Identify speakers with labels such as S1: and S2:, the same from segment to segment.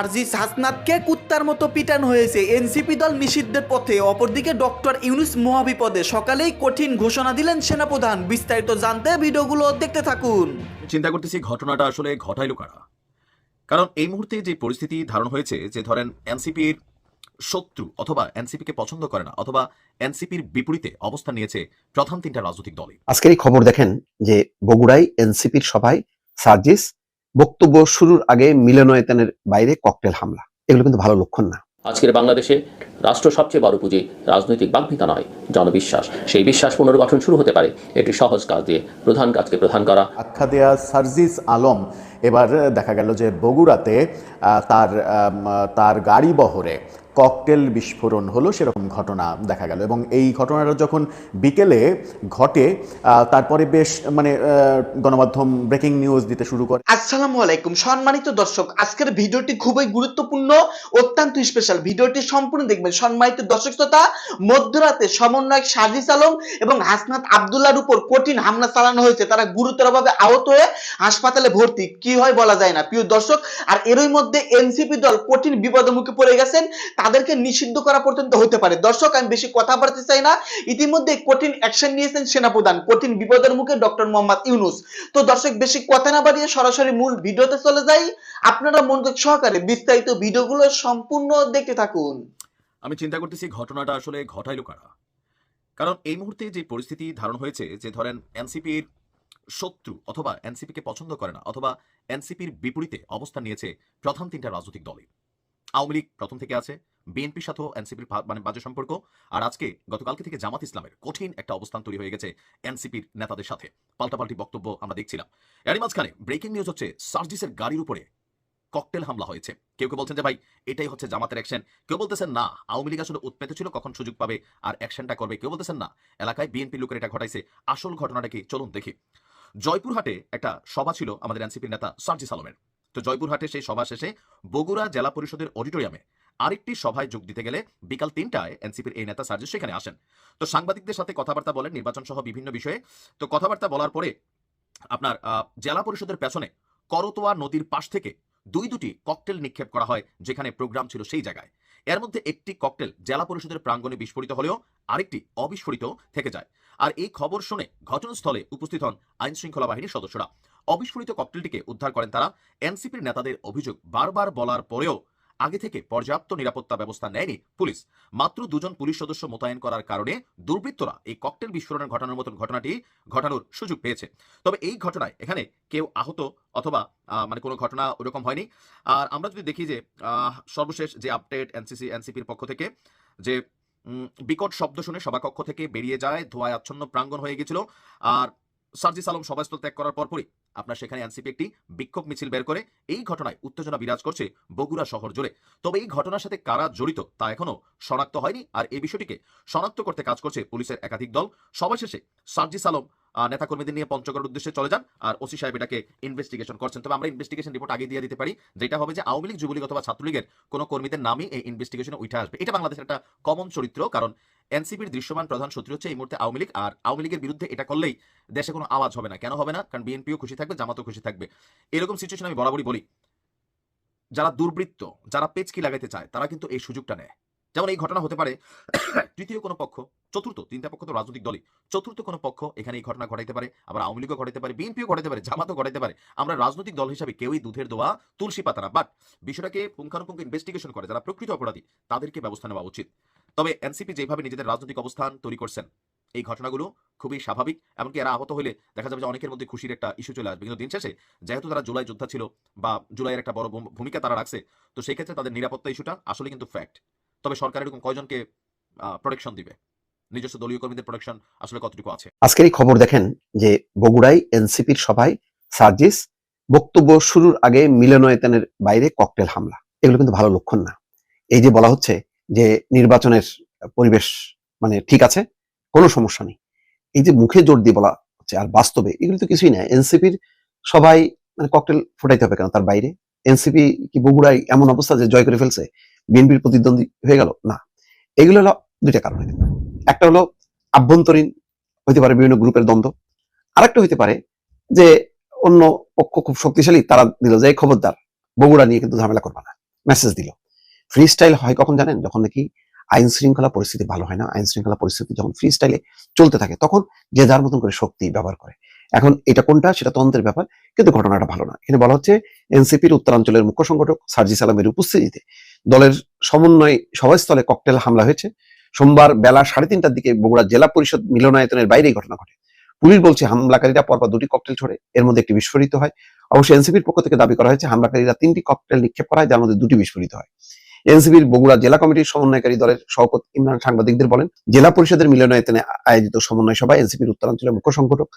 S1: সার্জিস হাসনাতকে কুত্তার মতো পিটানো হয়েছে। এনসিপি দল নিষিদ্ধের পথে অপরদিকে ডক্টর ইউনুস মহাবিপদে সকালেই কঠিন ঘোষণা দিলেন সেনাপ্রধান। বিস্তারিত জানতে ভিডিওগুলো দেখতে থাকুন।
S2: চিন্তা করতেছি ঘটনাটা আসলে ঘটাইলো কারা? কারণ এই মুহূর্তে যে পরিস্থিতি ধারণ হয়েছে যে ধরেন এনসিপির শত্রু অথবা এনসিপিকে পছন্দ করে না অথবা এনসিপির বিপরীতে অবস্থান নিয়েছে প্রথম তিনটা রাজনৈতিক দলই।
S3: আজকের এই খবর দেখেন যে বগুড়ায় এনসিপির সভায় সার্জিস বক্তব্য শুরুর আগে মিলনায়তনের বাইরে ককটেল হামলা। এগুলো কিন্তু ভালো লক্ষণ না।
S4: আজকের বাংলাদেশে রাষ্ট্র সবচেয়ে বড় পুঁজি রাজনৈতিক বাগ্মিতা নয় জনবিশ্বাস। সেই বিশ্বাস পুনর্গঠন শুরু হতে পারে এটি সহজ কাজ দিয়ে প্রধান কাজকে প্রধান করা।
S5: আখ্যা দেয়া সার্জিস আলম এবার দেখা গেল যে বগুড়াতে তার তার গাড়ি বহরে ককটেল বিস্ফোরণ হলো সেরকম ঘটনা দেখা গেল। এবং এই ঘটনাটা যখন বিকেলে ঘটে তারপরে বেশ মানে গণমাধ্যম ব্রেকিং নিউজ দিতে শুরু করে।
S1: আসসালামু আলাইকুম। সম্মানিত দর্শক, আজকের ভিডিওটি খুবই গুরুত্বপূর্ণ, অত্যন্ত স্পেশাল ভিডিওটি সম্পূর্ণ দেখবেন সম্মানিত দর্শক শ্রোতা, মধ্যরাতে সমন্বয়ক সাজিস আলম এবং হাসনাত আবদুল্লাহর উপর কঠিন হামলা চালানো হয়েছে। তারা গুরুতরভাবে আহত হয়ে হাসপাতালে ভর্তি। কি হয় বলা যায় না, প্রিয় দর্শক। আর এরই মধ্যে এনসিপি দল কঠিন বিপদের মুখে পড়ে গেছেন। তাদেরকে নিষিদ্ধ করা পর্যন্ত হতে পারে। দর্শক, আমি বেশি কথা বলতে চাই না। ইতিমধ্যে কঠিন অ্যাকশন নিয়েছেন সেনাপ্রধান। কঠিন বিপদের মুখে ডক্টর মোহাম্মদ ইউনুস। তো দর্শক, বেশি কথা না বাড়িয়ে সরাসরি মূল ভিডিওতে চলে যাই। আপনারা মনোযোগ সহকারে বিস্তারিত ভিডিওগুলো সম্পূর্ণ দেখতে থাকুন।
S2: আমি চিন্তা করতেছি ঘটনাটা আসলে ঘটাইলো কারা? কারণ এই মুহূর্তে যে পরিস্থিতি ধারণ হয়েছে, যে ধরেন এনসিপির শত্রু অথবা এনসিপিকে পছন্দ করে না, অথবা এনসিপির বিপরীতে অবস্থান নিয়েছে প্রধান তিনটা রাজনৈতিক দলই। আওয়ামী লীগ প্রথম থেকে আছে, বিএনপির সাথেও এনসিপির মানে বাজে সম্পর্ক। আর আজকে গতকালকে থেকে জামাত ইসলামের কঠিন একটা অবস্থান তৈরি হয়ে গেছে এনসিপির নেতাদের সাথে। পাল্টাপাল্টি বক্তব্য আমরা দেখছিলাম। এরই মাঝখানে ব্রেকিং নিউজ হচ্ছে, সার্জিসের গাড়ির উপরে ককটেল হামলা হয়েছে। কেউ কেউ বলছেন যে, ভাই, এটাই হচ্ছে জামাতের অ্যাকশন কেউ বলতেছেন, না, আওয়ামী লীগ আসলে উৎপেত ছিল, কখন সুযোগ পাবে আর অ্যাকশনটা করবে? কেউ বলতেছেন, না, এলাকায় বিএনপি লোকের এটা ঘটাইছে। আসল ঘটনাটা কি? চলুন দেখি। জয়পুরহাটে একটা সভা ছিল আমাদের এনসিপির নেতা সার্জিস আলমের। তো জয়পুরহাটে সেই সভা শেষে বগুড়া জেলা পরিষদের অডিটোরিয়ামে আরেকটি সভায় যোগ দিতে গেলে বিকাল তিনটায় এনসিপির এই নেতা সার্জেস সেখানে আসেন। তো সাংবাদিকদের সাথে কথাবার্তা বলেন নির্বাচন সহ বিভিন্ন বিষয়ে। তো কথাবার্তা বলার পরে আপনার জেলা পরিষদের পেছনে করতোয়া নদীর পাশ থেকে দুই দুটি ককটেল নিক্ষেপ করা হয়, যেখানে প্রোগ্রাম ছিল সেই জায়গায়। এর মধ্যে একটি ককটেল জেলা পরিষদের প্রাঙ্গণে বিস্ফোরিত হলেও আরেকটি অবিস্ফোরিত থেকে যায়। আর এই খবর শুনে ঘটনাস্থলে উপস্থিত হন আইন শৃঙ্খলা বাহিনীর সদস্যরা। অবিস্ফোরিত ককটেলটিকে উদ্ধার করেন তারা। এনসিপির নেতাদের অভিযোগ বারবার বলার পরেও আগে থেকে পর্যাপ্ত নিরাপত্তা ব্যবস্থা নেয়নি পুলিশ। মাত্র দুজন পুলিশ সদস্য মোতায়েন করার কারণে দুর্বৃত্তরা এই ককটেল বিস্ফোরণের ঘটনার মতন ঘটনাটি ঘটানোর সুযোগ পেয়েছে। তবে এই ঘটনায় এখানে কেউ আহত অথবা মানে কোনো ঘটনা ওরকম হয়নি। আর আমরা যদি দেখি যে সর্বশেষ যে আপডেট এনসিসি, এনসিপির পক্ষ থেকে যে বিকট শব্দ শুনে সভাকক্ষ থেকে বেরিয়ে যায়, ধোঁয়ায় আচ্ছন্ন প্রাঙ্গণ হয়ে গেছিল আর সার্জিস আলম সভাস্থল ত্যাগ করার পরপরই আপনার সেখানে এনসিপি একটি বিক্ষোভ মিছিল বের করে এই ঘটনায় উত্তেজনা বিরাজ করছে বগুড়া শহর জুড়ে। তবে এই ঘটনার সাথে কারা জড়িত তা এখনও শনাক্ত হয়নি আর এই বিষয়টিকে শনাক্ত করতে কাজ করছে পুলিশের একাধিক দল। সভা শেষে সার্জিস আলম নেতাকর্মীদের নিয়ে পঞ্চগড়ের উদ্দেশ্যে চলে যান আর ওসি সাহেব এটাকে ইনভেস্টিগেশন করছেন। তবে আমরা ইনভেস্টিগেশন রিপোর্ট আগে দিয়ে দিতে পারি, যেটা হবে যে আওয়ামী লীগ, যুবলীগ অথবা ছাত্রলীগের কোনো কর্মীদের নামই এই ইনভেস্টিগেশনে উঠে আসবে। এটা বাংলাদেশের একটা কমন চরিত্র, কারণ এনসিপির দৃশ্যমান প্রধান শত্রু হচ্ছে এই মুহূর্তে আওয়ামী লীগ, আর আওয়ামী লীগের বিরুদ্ধে এটা করলেই দেশে কোনো আওয়াজ হবে না। কেন হবে না? কারণ বিএনপিও খুশি থাকবে, জামাতও খুশি থাকবে। এরকম সিচুয়েশন আমি বরাবরই বলি। যারা দুর্বৃত্ত, যারা পেচকি লাগাইতে চায়, তারা কিন্তু এই সুযোগটা নেয়। যেমন এই ঘটনা হতে পারে তৃতীয় কোনো পক্ষ, চতুর্থ, তিনটা পক্ষ তো রাজনৈতিক দলই। চতুর্থ কোনো পক্ষ, এখানে এই ঘটনা ঘটাইতে পারে, আবার আওয়ামী লীগও ঘটাইতে পারে, বিএনপিও ঘটাইতে পারে, জামাতও ঘটাইতে পারে। আমরা রাজনৈতিক দল হিসাবে কেউই দুধের দোয়া, তুলসী পাতা না বাট বিষয়টাকে পুঙ্খানুপুঙ্খ ইনভেস্টিগেশন করে, যারা প্রকৃত অপরাধী, তাদেরকে ব্যবস্থা নেওয়া উচিত। তবে এনসিপি যেভাবে নিজেদের রাজনৈতিক অবস্থান তৈরি করছেন, এই ঘটনাগুলো খুবই স্বাভাবিক, এমনকি এরা আহত হলে দেখা যাবে যে অনেকের মধ্যে খুশির একটা ইস্যু চলে আসবে। কিন্তু দিন শেষে যেহেতু তারা জুলাই যোদ্ধা ছিল বা জুলাইয়ের একটা বড় ভূমিকা তারা রাখছে, তো সেই ক্ষেত্রে তাদের নিরাপত্তা ইস্যুটা আসলে কিন্তু ফ্যাক্ট তবে সরকার এরকম কয়জনকে প্রোটেকশন দিবে? নিজস্ব দলীয় কর্মীদের প্রোটেকশন আসলে কতটুকু আছে?
S3: আজকের এই খবর দেখেন যে বগুড়ায় এনসিপির সভায় সার্জিস বক্তব্য শুরুর আগে মিলনায়তনের বাইরে ককটেল হামলা। এগুলো কিন্তু ভালো লক্ষণ না। এই যে বলা হচ্ছে যে নির্বাচনের পরিবেশ মানে ঠিক আছে, কোনো সমস্যা নেই। এই যে মুখে জোর দিয়ে বলা হচ্ছে আর বাস্তবে এগুলো তো কিছুই না এনসিপির সবাই মানে ককটেল ফোটাইতে হবে কেন তার বাইরে? এনসিপি কি বগুড়ায় এমন অবস্থা যে জয় করে ফেলছে? বিএনপির প্রতিদ্বন্দ্বী হয়ে গেল? না। এগুলো হলো দুইটা কারণ পারে। একটা হলো আভ্যন্তরীণ হইতে পারে বিভিন্ন গ্রুপের দ্বন্দ্ব। আরেকটা হইতে পারে যে অন্য পক্ষ খুব শক্তিশালী, তারা দিল যে খবরদার, বগুড়া নিয়ে কিন্তু ঝামেলা করবে না। মেসেজ দিল। ফ্রি স্টাইল হয় কখন জানেন? যখন নাকি আইন শৃঙ্খলা পরিস্থিতি ভালো হয় না, আইন শৃঙ্খলা পরিস্থিতি যখন ফ্রি স্টাইলে চলতে থাকে, তখন যে যার মতন করে শক্তি ব্যবহার করে। এখন এটা কোনটা? সেটা তন্ত্রের ব্যাপার, কিন্তু ঘটনাটা ভালো না। এখানে বলা হচ্ছে এনসিপির উত্তরাঞ্চলের মুখ্য সংগঠক সার্জিস আলমের উপস্থিতিতে দলের সমন্বয় সভাস্থলে ককটেল হামলা হয়েছে। সোমবার বেলা সাড়ে তিনটার দিকে বগুড়া জেলা পরিষদ মিলনায়তনের বাইরে এই ঘটনা ঘটে। পুলিশ বলছে, হামলাকারীরা পরপর দুটি ককটেল ছোড়ে। এর মধ্যে একটি বিস্ফোরিত হয়। অবশ্য এনসিপির পক্ষ থেকে দাবি করা হয়েছে, হামলাকারীরা তিনটি ককটেল নিক্ষেপ করা হয় যার মধ্যে দুটি বিস্ফোরিত হয়। এনসিপির বগুড়া জেলা কমিটির সমন্বয়কারী দলের সভাপতি ইমরান সাংবাদিকদের বলেন, জেলা পরিষদের মিলনায়তনে আয়োজিত সমন্বয় সভায় এনসিপির উত্তরাঞ্চলের মুখ্য সংগঠক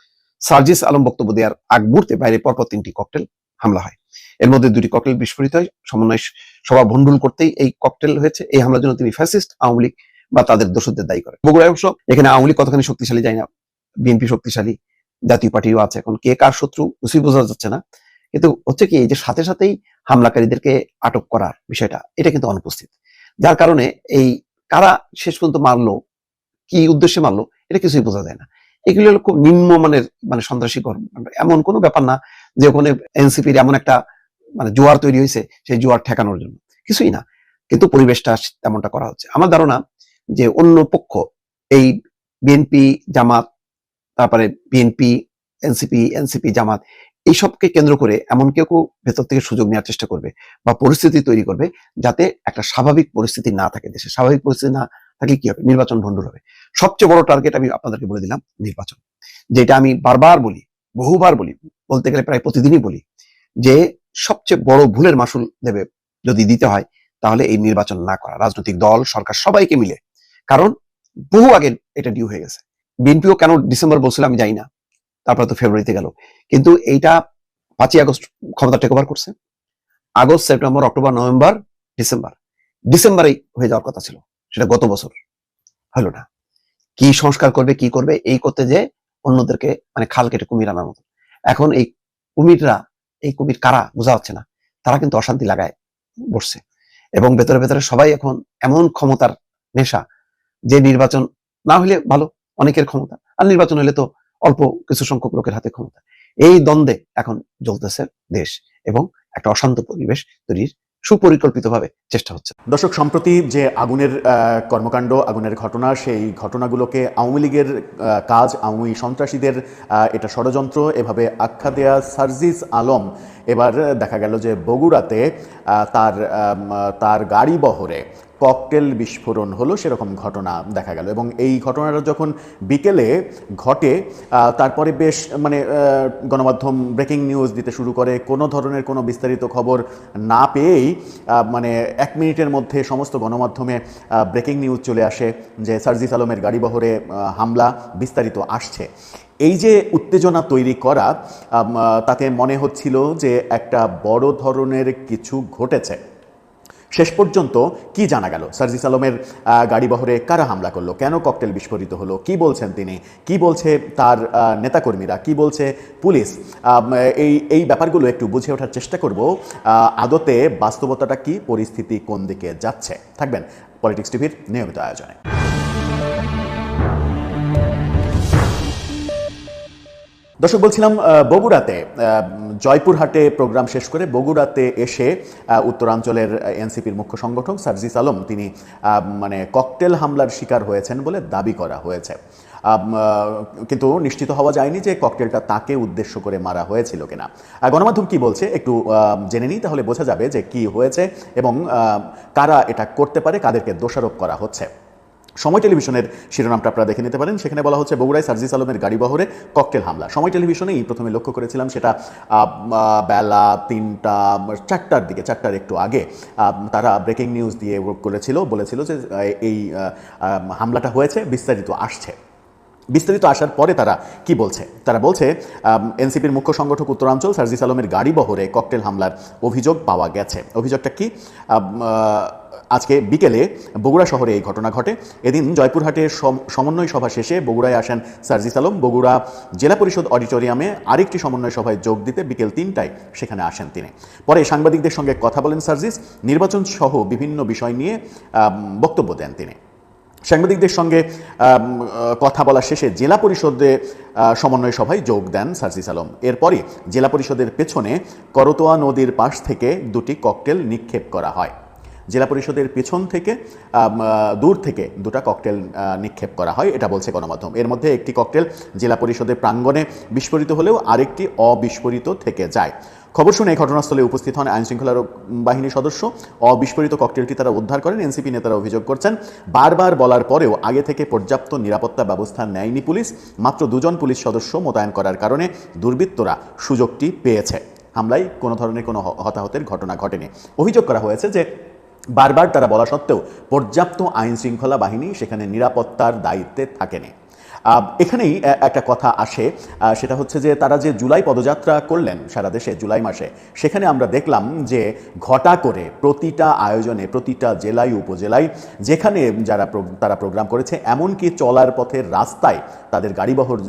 S3: সার্জিস আলম বক্তব্য দেওয়ার আগ মুহূর্তে বাইরে পরপর তিনটি ককটেল হামলা হয়। এর মধ্যে দুটি ককটেল বিস্ফোরিত হয়। সমন্বয় সভা ভণ্ডুল করতেই এই ককটেল হয়েছে। এই হামলার জন্য তিনি ফ্যাসিস্ট, আওয়ামী লীগ বা তাদের দোষদের দায়ী করে বগুড়ায় অবশ্য এখানে আওয়ামী লীগ কতখানি শক্তিশালী যায় না। বিএনপি শক্তিশালী জাতীয় পার্টিও আছে। এখন কে কার শত্রু কিছুই বোঝা যাচ্ছে না। কিন্তু হচ্ছে কি যে সাথে সাথেই হামলাকারীদেরকে আটক করার বিষয়টা, এটা কিন্তু অনুপস্থিত। যার কারণে এই কারা শেষ পর্যন্ত মারলো, কি উদ্দেশ্যে মারলো, এটা কিছুই বোঝা যায় না। এগুলো হলো খুব নিম্নমানের মানে সন্ত্রাসী কর্মকাণ্ড এমন কোনো ব্যাপার না যে ওখানে এনসিপির এমন একটা মানে জোয়ার তৈরি হয়েছে, সেই জোয়ার ঠেকানোর জন্য। কিছুই না। কিন্তু পরিবেশটা তেমনটা করা হচ্ছে। আমার ধারণা যে অন্য পক্ষ, এই বিএনপি জামাত, তারপরে বিএনপি, এনসিপি এনসিপি জামাত এইসবকে কেন্দ্র করে এমন কেউ কেউ ভেতর থেকে সুযোগ নেওয়ার চেষ্টা করবে বা পরিস্থিতি তৈরি করবে যাতে একটা স্বাভাবিক পরিস্থিতি না থাকে দেশে। স্বাভাবিক পরিস্থিতি না থাকলে কি হবে? নির্বাচন ভণ্ডুল হবে। সবচেয়ে বড় টার্গেট আমি আপনাদেরকে বলে দিলাম, নির্বাচন। যেটা আমি বারবার বলি, বহুবার বলি, বলতে গেলে প্রায় প্রতিদিনই বলি যে সবচেয়ে বড় ভুলের মাসুল দেবে যদি দিতে হয়, তাহলে এই নির্বাচন না করা। রাজনৈতিক দল, সরকার সবাইকে মিলে। কারণ বহু আগে এটা ডিউ হয়ে গেছে। বিএনপিও কেন ডিসেম্বর বলছিল আমি যাই না। তারপরে তো ফেব্রুয়ারিতে গেল। কিন্তু এইটা পাঁচই আগস্ট ক্ষমতা টেক ওভার করছে। August, September, October, November, December. ডিসেম্বরেই হয়ে যাওয়ার কথা ছিল। সেটা গত বছর। হলো না। কি সংস্কার করবে, কি করবে, এই করতে যে অন্যদেরকে মানে খাল কেটে কুমির আনার মতো। এখন এই কুমিররা, এই কুমির কারা বোঝা যাচ্ছে না। তারা কিন্তু অশান্তি লাগায় বসছে। এবং ভেতরে ভেতরে সবাই এখন এমন ক্ষমতার নেশা যে নির্বাচন না হলে ভালো, অনেকের ক্ষমতা। আর নির্বাচন হলে তো অল্প কিছু সংখ্যক লোকের হাতে ক্ষমতা। এই দ্বন্দ্বে এখন জ্বলতেছে দেশ এবং একটা অশান্ত পরিবেশ তৈরির সুপরিকল্পিতভাবে চেষ্টা হচ্ছে।
S5: দর্শক, সম্প্রতি যে আগুনের কর্মকাণ্ড, আগুনের ঘটনা, সেই ঘটনাগুলোকে আওয়ামী লীগের কাজ, আওয়ামী সন্ত্রাসীদের এটা ষড়যন্ত্র, এভাবে আখ্যা দেয়া সার্জিস আলম। এবার দেখা গেল যে বগুড়াতে তার তার গাড়ি বহরে ককটেল বিস্ফোরণ হলো সেরকম ঘটনা দেখা গেল এবং এই ঘটনাটা যখন বিকেলে ঘটে তারপরে বেশ মানে গণমাধ্যম ব্রেকিং নিউজ দিতে শুরু করে, কোনো ধরনের কোনো বিস্তারিত খবর না পেয়েই মানে এক মিনিটের মধ্যে সমস্ত গণমাধ্যমে ব্রেকিং নিউজ চলে আসে যে সার্জিস আলমের গাড়িবহরে হামলা বিস্তারিত আসছে। এই যে উত্তেজনা তৈরি করা তাতে মনে হচ্ছিল যে একটা বড় ধরনের কিছু ঘটেছে। শেষ পর্যন্ত কি জানা গেল? সার্জিস আলমের গাড়ি গাড়িবহরে কারা হামলা করল? কেন ককটেল বিস্ফোরিত হলো? কি বলছেন তিনি? কি বলছে তার নেতাকর্মীরা? কি বলছে পুলিশ? এই এই ব্যাপারগুলো একটু বুঝে ওঠার চেষ্টা করব। আদতে বাস্তবতাটা কি? পরিস্থিতি কোন দিকে যাচ্ছে? থাকবেন পলিটিক্স টিভির নিয়মিত আয়োজনে। দর্শক, বলছিলাম বগুড়াতে জয়পুরহাটে প্রোগ্রাম শেষ করে বগুড়াতে এসে উত্তরাঞ্চলের এনসিপির মুখ্য সংগঠক সার্জিস আলম, তিনি মানে ককটেল হামলার শিকার হয়েছেন বলে দাবি করা হয়েছে। কিন্তু নিশ্চিত হওয়া যায়নি যে ককটেলটা তাকে উদ্দেশ্য করে মারা হয়েছিল কিনা। গণমাধ্যম কি বলছে একটু জেনে নিই, তাহলে বোঝা যাবে যে কি হয়েছে এবং কারা এটা করতে পারে, কাদেরকে দোষারোপ করা হচ্ছে। সময় টেলিভিশনের শিরোনামটা আপনারা দেখে নিতে পারেন। সেখানে বলা হচ্ছে, বগুড়ায় সার্জিস আলমের গাড়ি বহরে ককটেল হামলা। সময় টেলিভিশনেই প্রথমে লক্ষ্য করেছিলাম, সেটা বেলা তিনটা, চারটার দিকে, চারটার একটু আগে তারা ব্রেকিং নিউজ দিয়ে করেছিল, বলেছিল যে এই হামলাটা হয়েছে, বিস্তারিত আসছে। বিস্তারিত আসার পরে তারা কি বলছে? তারা বলছে এনসিপির মুখ্য সংগঠক উত্তরাঞ্চল সার্জিস আলমের গাড়ি বহরে ককটেল হামলার অভিযোগ পাওয়া গেছে। অভিযোগটা কি? আজকে বিকেলে বগুড়া শহরে এই ঘটনা ঘটে। এদিন জয়পুরহাটের সম- সমন্বয় সভা শেষে বগুড়ায় আসেন সার্জিস আলম। বগুড়া জেলা পরিষদ অডিটোরিয়ামে আরেকটি সমন্বয় সভায় যোগ দিতে বিকেল তিনটায় সেখানে আসেন তিনি। পরে সাংবাদিকদের সঙ্গে কথা বলেন সার্জিস। নির্বাচন সহ বিভিন্ন বিষয় নিয়ে বক্তব্য দেন তিনি। সাংবাদিকদের সঙ্গে কথা বলা শেষে জেলা পরিষদে সমন্বয় সভায় যোগ দেন সার্জিস আলম। এরপরই জেলা পরিষদের পেছনে করতোয়া নদীর পাশ থেকে দুটি ককটেল নিক্ষেপ করা হয়। জেলা পরিষদের পেছন থেকে দূর থেকে দুটা ককটেল নিক্ষেপ করা হয়, এটা বলছে গণমাধ্যম। এর মধ্যে একটি ককটেল জেলা পরিষদের প্রাঙ্গণে বিস্ফোরিত হলেও আরেকটি অবিস্ফোরিত থেকে যায়। খবর শুনে ঘটনাস্থলে উপস্থিত হন আইনশৃঙ্খলা বাহিনীর সদস্য। অবিস্ফোরিত ককটেলটি তারা উদ্ধার করেন, এনসিপি নেতারা অভিযোগ করছেন। বারবার বলার পরেও আগে থেকে পর্যাপ্ত নিরাপত্তা ব্যবস্থা নেয়নি পুলিশ, মাত্র দুজন পুলিশ সদস্য মোতায়েন করার কারণে দুর্বৃত্তরা সুযোগটি পেয়েছে। হামলায় কোনো ধরনের কোনো হতাহতের ঘটনা ঘটেনি। অভিযোগ করা হয়েছে যে বারবার তারা বলা সত্ত্বেও পর্যাপ্ত আইন শৃঙ্খলা বাহিনী সেখানে নিরাপত্তার দায়িত্বে থাকেনি। এখানেই একটা কথা আসে সেটা হচ্ছে যে তারা যে জুলাই পদযাত্রা করলেন সারা দেশে জুলাই মাসে, সেখানে আমরা দেখলাম যে ঘটা করে প্রতিটা আয়োজনে, প্রতিটা জেলায়, উপজেলায়, যেখানে যারা তারা প্রোগ্রাম করেছে, এমনকি চলার পথের রাস্তায় তাদের গাড়িবহর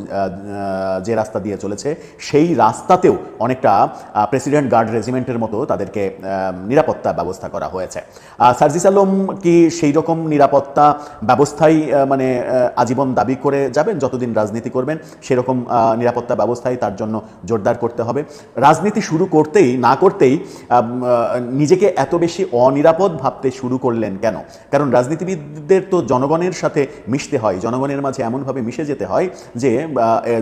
S5: যে রাস্তা দিয়ে চলেছে, সেই রাস্তাতেও অনেকটা প্রেসিডেন্ট গার্ড রেজিমেন্টের মতো তাদেরকে নিরাপত্তা ব্যবস্থা করা হয়েছে। সার্জিস আলম কি সেই রকম নিরাপত্তা ব্যবস্থাই মানে আজীবন দাবি করে যাবেন, যতদিন রাজনীতি করবেন, সেরকম নিরাপত্তা ব্যবস্থাই তার জন্য জোরদার করতে হবে। রাজনীতি শুরু করতেই, না করতেই নিজেকে এত বেশি অনিরাপদ ভাবতে শুরু করলেন কেন? কারণ রাজনীতিবিদদের তো জনগণের সাথে মিশতে হয়, জনগণের মাঝে এমনভাবে মিশে যেতে হয় যে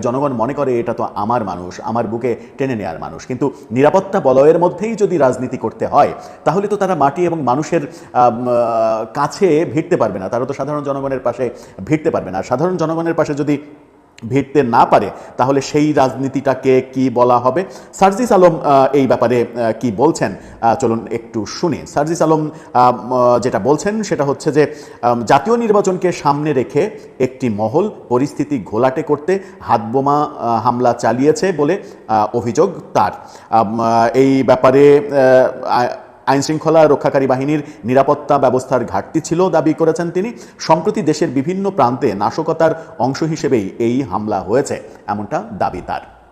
S5: জনগণ মনে করে এটা তো আমার মানুষ, আমার বুকে টেনে নেওয়ার মানুষ। কিন্তু নিরাপত্তা বলয়ের মধ্যেই যদি রাজনীতি করতে হয়, তাহলে তো তারা মাটি এবং মানুষের কাছে ভিড়তে পারবে না। তারা তো সাধারণ জনগণের পাশে ভিড়তে পারবে না। সাধারণ জনগণের পাশে যদি ভিড়তে না পারে, তাহলে সেই রাজনীতিটাকে কি বলা হবে? সার্জিস আলম এই ব্যাপারে কি বলছেন? চলুন একটু শুনি। সার্জিস আলম যেটা বলছেন সেটা হচ্ছে যে জাতীয় নির্বাচনকে সামনে রেখে একটি মহল পরিস্থিতি ঘোলাটে করতে হাতবোমা হামলা চালিয়েছে বলে অভিযোগ তার। এই ব্যাপারে আহ, আইন শৃঙ্খলা রক্ষাকারী বাহিনীর নিরাপত্তা ব্যবস্থার ঘাটতি ছিল দাবি করেছেন তিনি। সম্প্রতি দেশের বিভিন্ন প্রান্তে নাশকতার অংশ হিসেবেই এই হামলা হয়েছে এমনটা দাবি তার।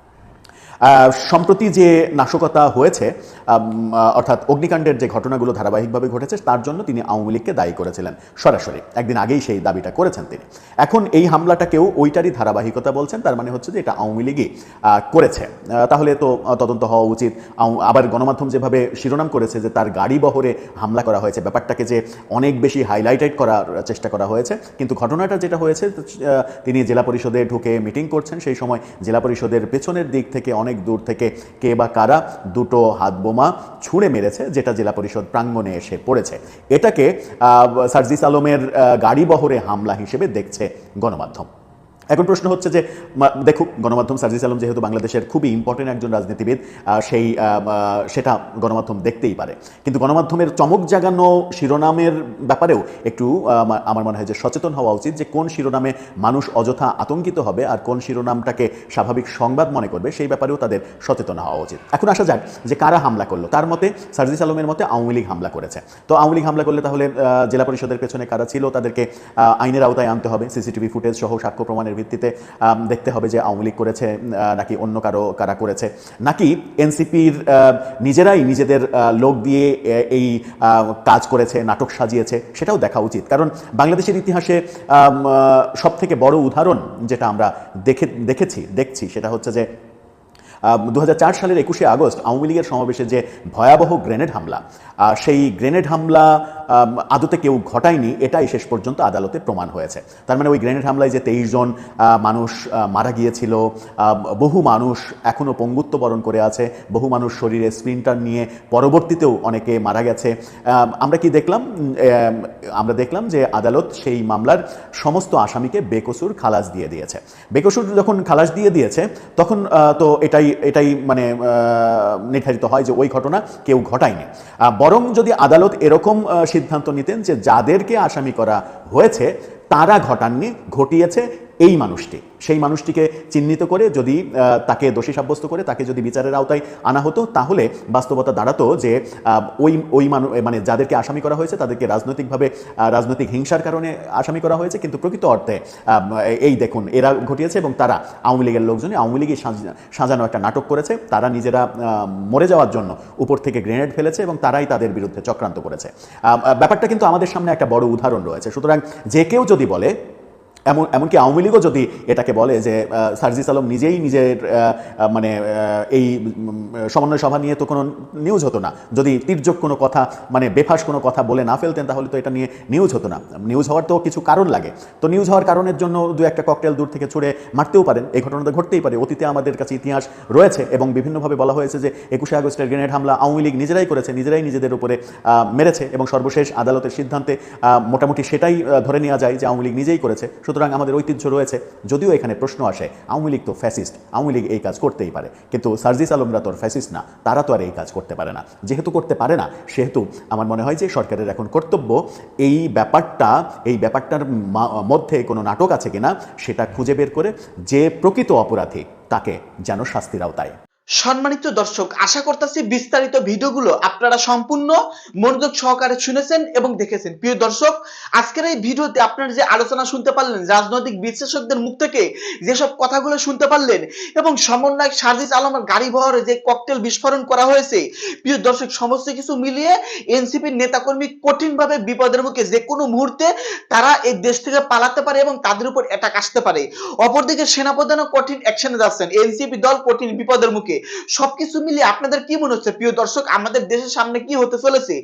S5: সম্প্রতি যে নাশকতা হয়েছে অর্থাৎ অগ্নিকাণ্ডের যে ঘটনাগুলো ধারাবাহিকভাবে ঘটেছে, তার জন্য তিনি আওয়ামী লীগকে দায়ী করেছিলেন সরাসরি। একদিন আগেই সেই দাবিটা করেছেন তিনি। এখন এই হামলাটাকেও ওইটারই ধারাবাহিকতা বলছেন, তার মানে হচ্ছে যে এটা আওয়ামী লীগই করেছে। তাহলে তো তদন্ত হওয়া উচিত। আবার গণমাধ্যম যেভাবে শিরোনাম করেছে যে তার গাড়ি বহরে হামলা করা হয়েছে, ব্যাপারটাকে যে অনেক বেশি হাইলাইটেড করার চেষ্টা করা হয়েছে। কিন্তু ঘটনাটা যেটা হয়েছে তিনি জেলা পরিষদে ঢুকে মিটিং করছেন, সেই সময় জেলা পরিষদের পেছনের দিক থেকে অনেক দূর থেকে কে বা কারা দুটো হাত বোমা ছুঁড়ে মেরেছে, যেটা জেলা পরিষদ প্রাঙ্গণে এসে পড়েছে। এটাকে সার্জিস আলমের গাড়ি বহরে হামলা হিসেবে দেখছে গণমাধ্যম। এখন প্রশ্ন হচ্ছে যে দেখুক, গণমাধ্যম সার্জিস আলম যেহেতু বাংলাদেশের খুবই ইম্পর্টেন্ট একজন রাজনীতিবিদ সেই সেটা গণমাধ্যম দেখতেই পারে। কিন্তু গণমাধ্যমের চমক জাগানো শিরোনামের ব্যাপারেও একটু আমার মনে হয় যে সচেতন হওয়া উচিত যে কোন শিরোনামে মানুষ অযথা আতঙ্কিত হবে আর কোন শিরোনামটাকে স্বাভাবিক সংবাদ মনে করবে, সেই ব্যাপারেও তাদের সচেতন হওয়া উচিত। এখন আসা যাক যে কারা হামলা করল। তার মতে সার্জিস আলমের মতে আওয়ামী লীগ হামলা করেছে। তো আওয়ামী লীগ হামলা করলে তাহলে জেলা পরিষদের পেছনে কারা ছিল তাদেরকে আইনের আওতায় আনতে হবে। সিসিটিভি ফুটেজ সহ সাক্ষ্য প্রমাণের ভিত্তিতে দেখতে হবে যে আওয়ামী লীগ করেছে নাকি অন্য কারও, কারা করেছে। নাকি এনসিপির নিজেরাই নিজেদের লোক দিয়ে এই কাজ করেছে, নাটক সাজিয়েছে, সেটাও দেখা উচিত। কারণ বাংলাদেশের ইতিহাসে সব থেকে বড় উদাহরণ যেটা আমরা দেখে, দেখেছি, দেখছি, সেটা হচ্ছে যে দু হাজার চার সালের একুশে আগস্ট আওয়ামী লীগের সমাবেশে যে ভয়াবহ গ্রেনেড হামলা সেই গ্রেনেড হামলা আদতে কেউ ঘটায়নি, এটাই শেষ পর্যন্ত আদালতে প্রমাণ হয়েছে। তার মানে ওই গ্রেনেড হামলায় যে তেইশ জন মানুষ মারা গিয়েছিল বহু মানুষ এখনও পঙ্গুত্ব বরণ করে আছে, বহু মানুষ শরীরে স্প্রিন্টার নিয়ে পরবর্তীতেও অনেকে মারা গেছে। আমরা কি দেখলাম? আমরা দেখলাম যে আদালত সেই মামলার সমস্ত আসামিকে বেকসুর খালাস দিয়ে দিয়েছে। বেকসুর যখন খালাস দিয়ে দিয়েছে, তখন তো এটাই এটাই মানে নির্ধারিত হয় যে ওই ঘটনা কেউ ঘটায়নি। বরং যদি আদালত এরকম সিদ্ধান্ত নিতেন যে যাদেরকে আসামি করা হয়েছে তারা ঘটাননি ঘটিয়েছে এই মানুষটি, সেই মানুষটিকে চিহ্নিত করে যদি তাকে দোষী সাব্যস্ত করে, তাকে যদি বিচারের আওতায় আনা হতো, তাহলে বাস্তবতা দাঁড়াতো যে ওই ওই মানুষ মানে যাদেরকে আসামি করা হয়েছে, তাদেরকে রাজনৈতিকভাবে রাজনৈতিক হিংসার কারণে আসামি করা হয়েছে, কিন্তু প্রকৃত অর্থে এই দেখুন, এরা ঘটিয়েছে এবং তারা আওয়ামী লীগের লোকজনই, আওয়ামী লীগই সাজানো একটা নাটক করেছে, তারা নিজেরা মরে যাওয়ার জন্য উপর থেকে গ্রেনেড ফেলেছে এবং তারাই তাদের বিরুদ্ধে চক্রান্ত করেছে। ব্যাপারটা কিন্তু আমাদের সামনে একটা বড় উদাহরণ রয়েছে, সুতরাং যে কেউ যদি বলে এমন, এমনকি আওয়ামী লীগও যদি এটাকে বলে যে সার্জিস আলম নিজেই নিজের মানে এই সমন্বয় সভা নিয়ে তো কোনো নিউজ হতো না। যদি তির্যক কোনো কথা মানে বেফাস কোনো কথা বলে না ফেলতেন, তাহলে তো এটা নিয়ে নিউজ হতো না। নিউজ হওয়ার তো কিছু কারণ লাগে। তো নিউজ হওয়ার কারণের জন্য দু একটা ককটেল দূর থেকে ছুড়ে মারতেও পারেন। এই ঘটনাটা ঘটতেই পারে। অতীতে আমাদের কাছে ইতিহাস রয়েছে এবং বিভিন্নভাবে বলা হয়েছে যে, একুশে আগস্টের গ্রেনেড হামলা আওয়ামী লীগ নিজেরাই করেছে, নিজেরাই নিজেদের উপরে মেরেছে এবং সর্বশেষ আদালতের সিদ্ধান্তে মোটামুটি সেটাই ধরে নেওয়া যায় যে আওয়ামী লীগ নিজেই করেছে। সুতরাং আমাদের ঐতিহ্য রয়েছে, যদিও এখানে প্রশ্ন আসে, আওয়ামী লীগ তো ফ্যাসিস্ট, আওয়ামী লীগ এই কাজ করতেই পারে। কিন্তু সার্জিস আলমরা তো ফ্যাসিস্ট না, তারা তো আর এই কাজ করতে পারে না। যেহেতু করতে পারে না, সেহেতু আমার মনে হয় যে সরকারের এখন কর্তব্য এই ব্যাপারটা, এই ব্যাপারটার মধ্যে কোনো নাটক আছে কিনা, সেটা খুঁজে বের করে যে প্রকৃত অপরাধী, তাকে যেন শাস্তির আওতায়
S1: সম্মানিত দর্শক, আশা করতেছি বিস্তারিত ভিডিওগুলো আপনারা সম্পূর্ণ মনোযোগ সহকারে শুনেছেন এবং দেখেছেন। প্রিয় দর্শক, আজকের এই ভিডিওতে আপনারা যে আলোচনা শুনতে পারলেন, রাজনৈতিক বিশ্লেষকদের মুখ থেকে যেসব কথাগুলো শুনতে পারলেন এবং সমন্বয়ক সার্জিস আলমের গাড়ি বহরে যে ককটেল বিস্ফোরণ করা হয়েছে, প্রিয় দর্শক, সমস্ত কিছু মিলিয়ে এনসিপির নেতাকর্মী কঠিনভাবে বিপদের মুখে যে কোনো মুহূর্তে তারা এই দেশ থেকে পালাতে পারে এবং তাদের উপর অ্যাটাক আসতে পারে। অপরদিকে সেনাপ্রধানও কঠিন অ্যাকশনে যাচ্ছেন। এনসিপি দল কঠিন বিপদের মুখে। সবকিছু মিলিয়ে আপনাদের কি মনে হচ্ছে? প্রিয় দর্শক, আমাদের দেশের সামনে কি হতে চলেছে?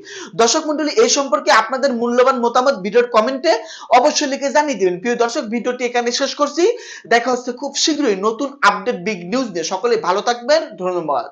S1: দর্শক মন্ডলী, এই সম্পর্কে আপনাদের মূল্যবান মতামত ভিডিওর কমেন্টে অবশ্যই লিখে জানিয়ে দিবেন। প্রিয় দর্শক, ভিডিওটি এখানে শেষ করছি। দেখা হচ্ছে খুব শীঘ্রই নতুন আপডেট বিগ নিউজ দিয়ে সকলে ভালো থাকবেন। ধন্যবাদ।